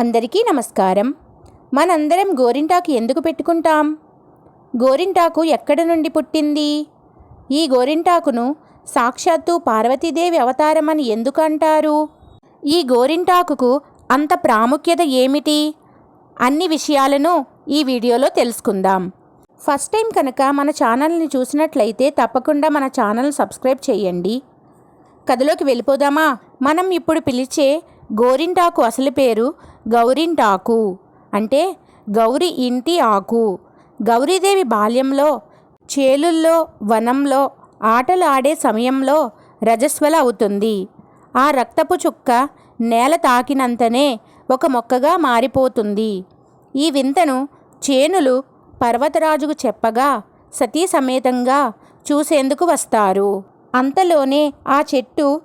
అందరికీ నమస్కారం. మనందరం గోరింటాకు ఎందుకు పెట్టుకుంటాం? గోరింటాకు ఎక్కడి నుండి పుట్టింది? ఈ గోరింటాకును సాక్షాత్తు పార్వతీదేవి అవతారమని ఎందుకు అంటారు? ఈ గోరింటాకుకు అంత ప్రాముఖ్యత ఏమిటి? అన్ని విషయాలను ఈ వీడియోలో తెలుసుకుందాం. ఫస్ట్ టైం కనుక మన ఛానల్ని చూసినట్లయితే తప్పకుండా మన ఛానల్ సబ్స్క్రైబ్ చేయండి. కథలోకి వెళ్ళిపోదామా? మనం ఇప్పుడు పిలిచే గోరింటాకు అసలు పేరు గౌరింటాకు. అంటే గౌరి ఇంటి ఆకు. గౌరీదేవి బాల్యంలో చేలుల్లో వనంలో ఆటలు ఆడే సమయంలో రజస్వల అవుతుంది. ఆ రక్తపు చుక్క నేల తాకినంతనే ఒక మొక్కగా మారిపోతుంది. ఈ వింతను చేనులు పర్వతరాజుకు చెప్పగా సతీ సమేతంగా చూసేందుకు వస్తారు. అంతలోనే ఆ చెట్టు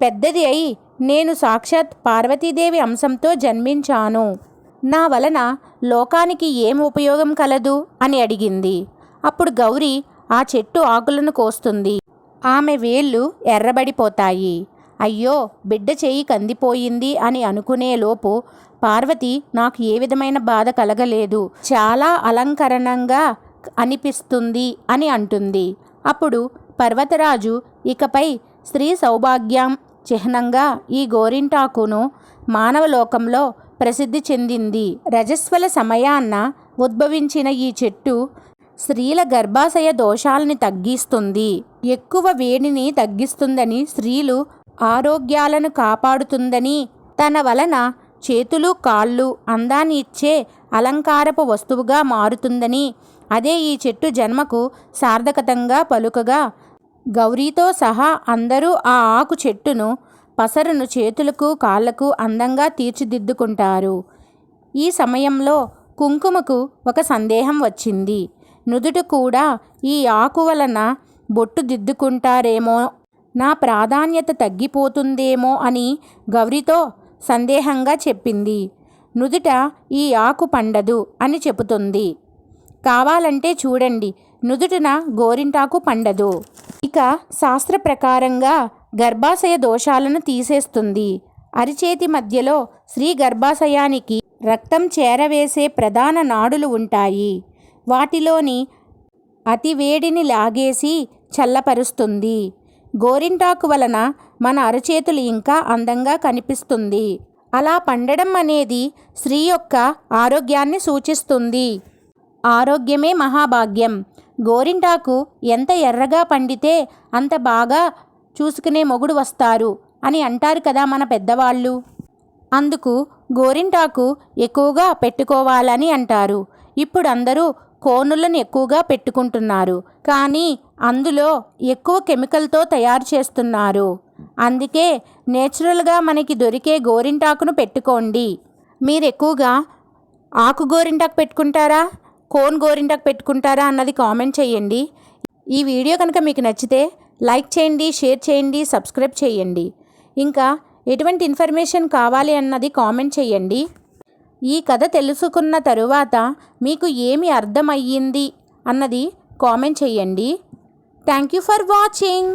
పెద్దది అయి నేను సాక్షాత్ పార్వతీదేవి అంశంతో జన్మించాను. నా వలన లోకానికి ఏం ఉపయోగం కలదు? అని అడిగింది. అప్పుడు గౌరి ఆ చెట్టు ఆకులను కోస్తుంది. ఆమె వేళ్ళు ఎర్రబడిపోతాయి. అయ్యో బిడ్డ చేయి కందిపోయింది అని అనుకునేలోపు పార్వతి నాకు ఏ విధమైన బాధ కలగలేదు. చాలా అలంకరణంగా అనిపిస్తుంది అని అంటుంది. అప్పుడు పర్వతరాజు ఇకపై స్త్రీ సౌభాగ్యం చిహ్నంగా ఈ గోరింటాకును మానవలోకంలో ప్రసిద్ధి చెందింది. రజస్వల సమయాన్న ఉద్భవించిన ఈ చెట్టు స్త్రీల గర్భాశయ దోషాలని తగ్గిస్తుంది. ఎక్కువ వేడిని తగ్గిస్తుందని స్త్రీలు ఆరోగ్యాలను కాపాడుతుందని తన వలన చేతులు కాళ్ళు అందాన్ని ఇచ్చే అలంకారపు వస్తువుగా మారుతుందని అదే ఈ చెట్టు జన్మకు సార్థకతంగా పలుకగా గౌరీతో సహా అందరూ ఆ ఆకు చెట్టును పసరును చేతులకు కాళ్ళకు అందంగా తీర్చిదిద్దుకుంటారు. ఈ సమయంలో కుంకుమకు ఒక సందేహం వచ్చింది. నుదుట కూడా ఈ ఆకు వలన బొట్టు దిద్దుకుంటారేమో నా ప్రాధాన్యత తగ్గిపోతుందేమో అని గౌరితో సందేహంగా చెప్పింది. నుదుట ఈ ఆకు పండదు అని చెబుతుంది. కావాలంటే చూడండి నుదుటిన గోరింటాకు పండదు. ఇక శాస్త్ర ప్రకారంగా గర్భాశయ దోషాలను తీసేస్తుంది. అరిచేతి మధ్యలో స్త్రీ గర్భాశయానికి రక్తం చేరవేసే ప్రధాన నాడులు ఉంటాయి. వాటిలోని అతివేడిని లాగేసి చల్లపరుస్తుంది. గోరింటాకు వలన మన అరచేతులు ఇంకా అందంగా కనిపిస్తుంది. అలా పండడం అనేది స్త్రీ యొక్క ఆరోగ్యాన్ని సూచిస్తుంది. ఆరోగ్యమే మహాభాగ్యం. గోరింటాకు ఎంత ఎర్రగా పండితే అంత బాగా చూసుకునే మొగుడు వస్తారు అని అంటారు కదా మన పెద్దవాళ్ళు. అందుకు గోరింటాకు ఎక్కువగా పెట్టుకోవాలని అంటారు. ఇప్పుడు అందరూ కోనులను ఎక్కువగా పెట్టుకుంటున్నారు. కానీ అందులో ఎక్కువ కెమికల్తో తయారు చేస్తున్నారు. అందుకే నేచురల్గా మనకి దొరికే గోరింటాకును పెట్టుకోండి. మీరు ఎక్కువగా ఆకు గోరింటాకు పెట్టుకుంటారా? కోన్ గోరింటాకు పెట్టుకుంటారా అన్నది కామెంట్ చేయండి. ఈ వీడియో కనుక మీకు నచ్చితే లైక్ చేయండి షేర్ చేయండి సబ్స్క్రైబ్ చేయండి. ఇంకా ఎటువంటి ఇన్ఫర్మేషన్ కావాలి అన్నది కామెంట్ చేయండి. ఈ కథ తెలుసుకున్న తరువాత మీకు ఏమి అర్థమయ్యింది అన్నది కామెంట్ చేయండి. Thank you for watching.